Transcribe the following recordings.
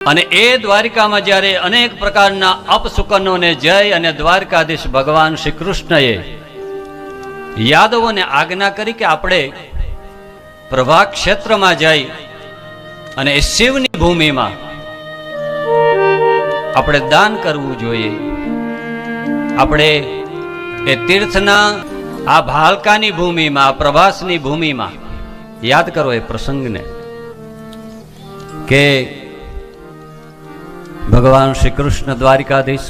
અને એ દ્વારિકામાં જ્યારે અનેક પ્રકારના અપસુકનોને જય અને દ્વારકાધીશ ભગવાન શ્રી કૃષ્ણએ યાદવોને આજ્ઞા કરી કે આપણે પ્રભા ક્ષેત્રમાં જઈ અને શિવની ભૂમિમાં આપણે દાન કરવું જોઈએ. આપણે એ તીર્થના, આ ભાલકાની ભૂમિમાં પ્રભાસની ભૂમિમાં યાદ કરો એ પ્રસંગને કે ભગવાન શ્રી કૃષ્ણ દ્વારિકાધીશ.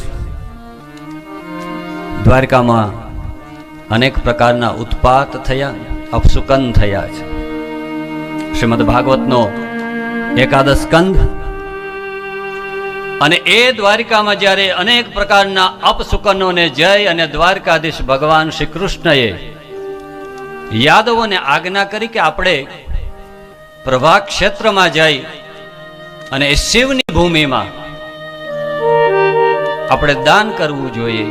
દ્વારિકામાં અનેક પ્રકારના ઉત્પાત થયા, અપસુકન થયા છે. શ્રીમદ ભાગવતનો એકાદશ કંધ અને એ દ્વારિકામાં જ્યારે અનેક પ્રકારના અપસુકનોને જય અને દ્વારકાધીશ ભગવાન શ્રી કૃષ્ણએ યાદવોને આજ્ઞા કરી કે આપણે પ્રભા ક્ષેત્રમાં જઈ અને શિવની ભૂમિમાં આપણે દાન કરવું જોઈએ.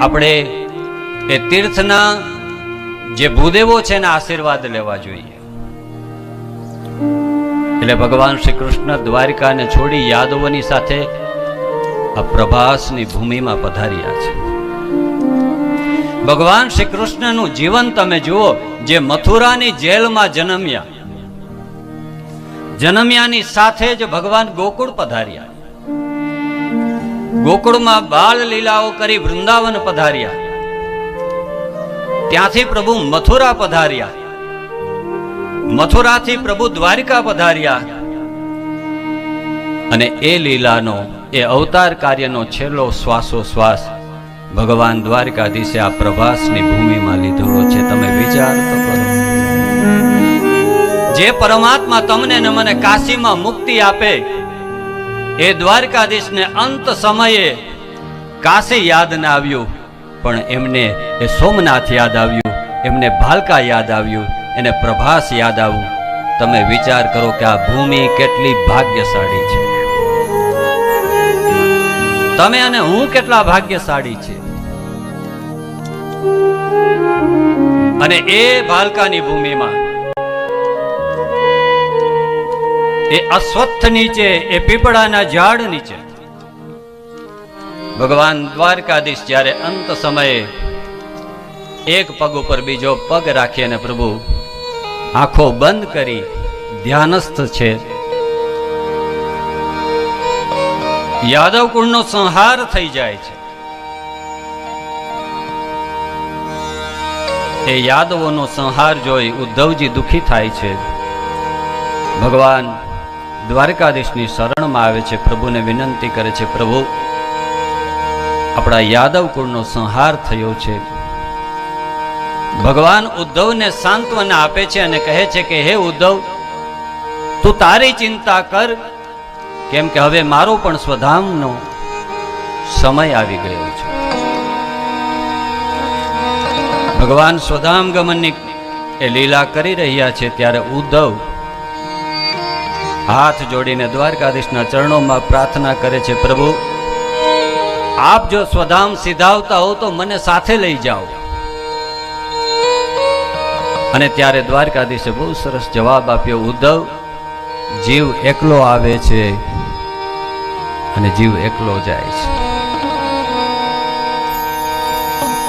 આપણે એ તીર્થના જે ભૂદેવો છે એના આશીર્વાદ લેવા જોઈએ. એટલે ભગવાન શ્રી કૃષ્ણ દ્વારિકાને છોડી યાદવોની સાથે આ પ્રભાસની ભૂમિમાં પધાર્યા છે. ભગવાન શ્રી કૃષ્ણનું જીવન તમે જુઓ, જે મથુરાની જેલમાં જન્મ્યા. જન્મ્યાની સાથે જ ભગવાન ગોકુળ પધાર્યા. ગોકુળમાં બાળ લીલાઓ કરી વૃંદાવન પધાર્યા. ત્યાંથી પ્રભુ મથુરા પધાર્યા. મથુરાથી પ્રભુ દ્વારિકા પધાર્યા. અને એ લીલાનો, એ અવતાર કાર્યનો છેલ્લો શ્વાસો શ્વાસ ભગવાન દ્વારકાધીશે આ પ્રભાસની ભૂમિમાં લીધેલો છે. તમે વિચાર તો કરો. જે પરમાત્મા તમને ને મને કાશીમાં મુક્તિ આપે એ દ્વારકાધીશને અંત સમયે કાશી યાદ ના આવ્યું, પણ એમને એ સોમનાથ યાદ આવ્યું, એમને ભાલકા યાદ આવ્યું, એને પ્રભાસ યાદ આવ્યું તમે વિચાર કરો કે આ ભૂમિ કેટલી ભાગ્યશાળી છે. તમે અને હું કેટલા ભાગ્યશાળી છે. અને એ ભાલકાની ભૂમિમાં એ અશ્વત્થ નીચે, એ પીપળાના ઝાડ નીચે. ભગવાન દ્વારકાધીશ જ્યારે અંત સમયે એક પગ ઉપર બીજો પગ રાખી પ્રભુ, આંખો બંધ કરી ધ્યાનસ્થ છે. યાદવ કુળનો સંહાર થઈ જાય છે. એ યાદવોનો સંહાર જોઈ ઉદ્ધવજી દુખી થાય છે. ભગવાન દ્વારકાધીશની શરણમાં આવે છે, પ્રભુને વિનંતી કરે છે, પ્રભુ, આપણા યાદવ કુળનો સંહાર થયો છે. ભગવાન ઉદ્ધવને સાંત્વના આપે છે અને કહે છે કે, હે ઉદ્ધવ, તું તારી ચિંતા કર, કેમ કે હવે મારો પણ સ્વધામનો સમય આવી ગયો છે. ભગવાન સ્વધામ ગમનની એ લીલા કરી રહ્યા છે, ત્યારે ઉદ્ધવ હાથ જોડીને દ્વારકાધીશના ચરણોમાં પ્રાર્થના કરે છે, પ્રભુ, આપ જો સ્વધામ સિધાવતા હો તો મને સાથે લઈ જાઓ અને ત્યારે દ્વારકાધીશે બહુ સરસ જવાબ આપ્યો, ઉદ્ધવ, જીવ એકલો આવે છે અને જીવ એકલો જાય છે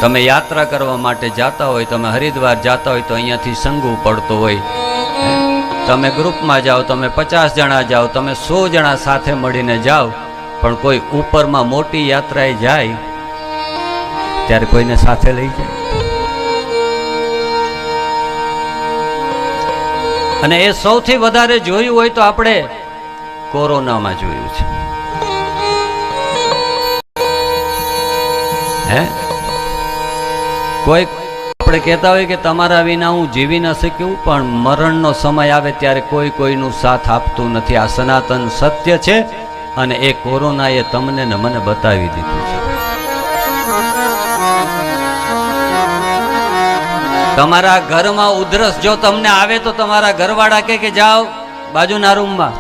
તમે યાત્રા કરવા માટે જાતા હોય, તમે હરિદ્વાર જાતા હોય, તો અહીંયાથી સંગુ પડતો હોય? તમે ગ્રુપમાં જાઓ, તમે પચાસ જણા જાઓ, તમે સો જણા સાથે મળીને જાઓ, પણ કોઈ ઉપરમાં મોટી યાત્રાએ જાય, ત્યારે કોઈને સાથે લઈ જાય. અને એ સૌથી વધારે જોયું હોય તો આપણે કોરોનામાં જોયું છે. હે? કોઈ આપણે કહેતા હોય કે તમારા વિના હું જીવી ન શક્યું, પણ મરણનો સમય આવે ત્યારે કોઈ કોઈનું સાથ આપતું નથી. આ સનાતન સત્ય છે અને એ કોરોનાએ તમને ને મને બતાવી દીધું છે. તમારા ઘરમાં ઉધરસ જો તમને આવે તો તમારા ઘરવાળા કહે કે જાઓ બાજુના રૂમમાં.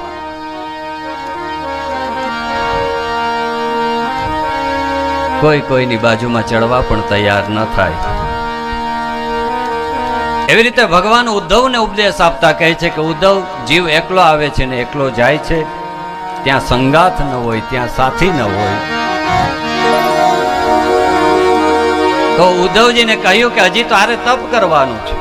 કોઈ કોઈની બાજુમાં ચડવા પણ તૈયાર ન થાય. એવી રીતે ભગવાન ઉદ્ધવને ઉપદેશ આપતા કહે છે કે, ઉદ્ધવ, જીવ એકલો આવે છે ને એકલો જાય છે. ત્યાં સંગાથ ન હોય, ત્યાં સાથી ન હોય. તો ઉદ્ધવજીને કહ્યું કે, હજી તો તપ કરવાનું છે.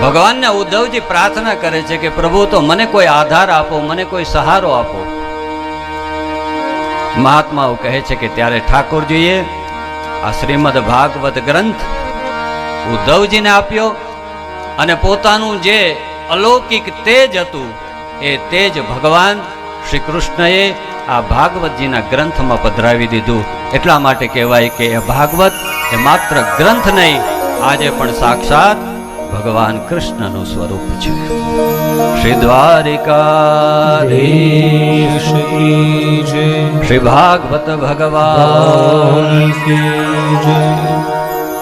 ભગવાનને ઉદ્ધવજી પ્રાર્થના કરે છે કે, પ્રભુ, તો મને કોઈ આધાર આપો, મને કોઈ સહારો આપો. મહાત્માઓ કહે છે કે, ત્યારે ઠાકોરજીએ આ શ્રીમદ ભાગવત ગ્રંથ ઉદ્ધવજીને આપ્યો અને પોતાનું જે અલૌકિક તેજ હતું, એ તેજ ભગવાન શ્રી કૃષ્ણએ આ ભાગવતજીના ગ્રંથમાં પધરાવી દીધું. એટલા માટે કહેવાય કે એ ભાગવત એ માત્ર ગ્રંથ નહીં, આજે પણ સાક્ષાત ભગવાન કૃષ્ણનું સ્વરૂપ છે. શ્રી દ્વારિકાધીશ શ્રી ભાગવત ભગવાન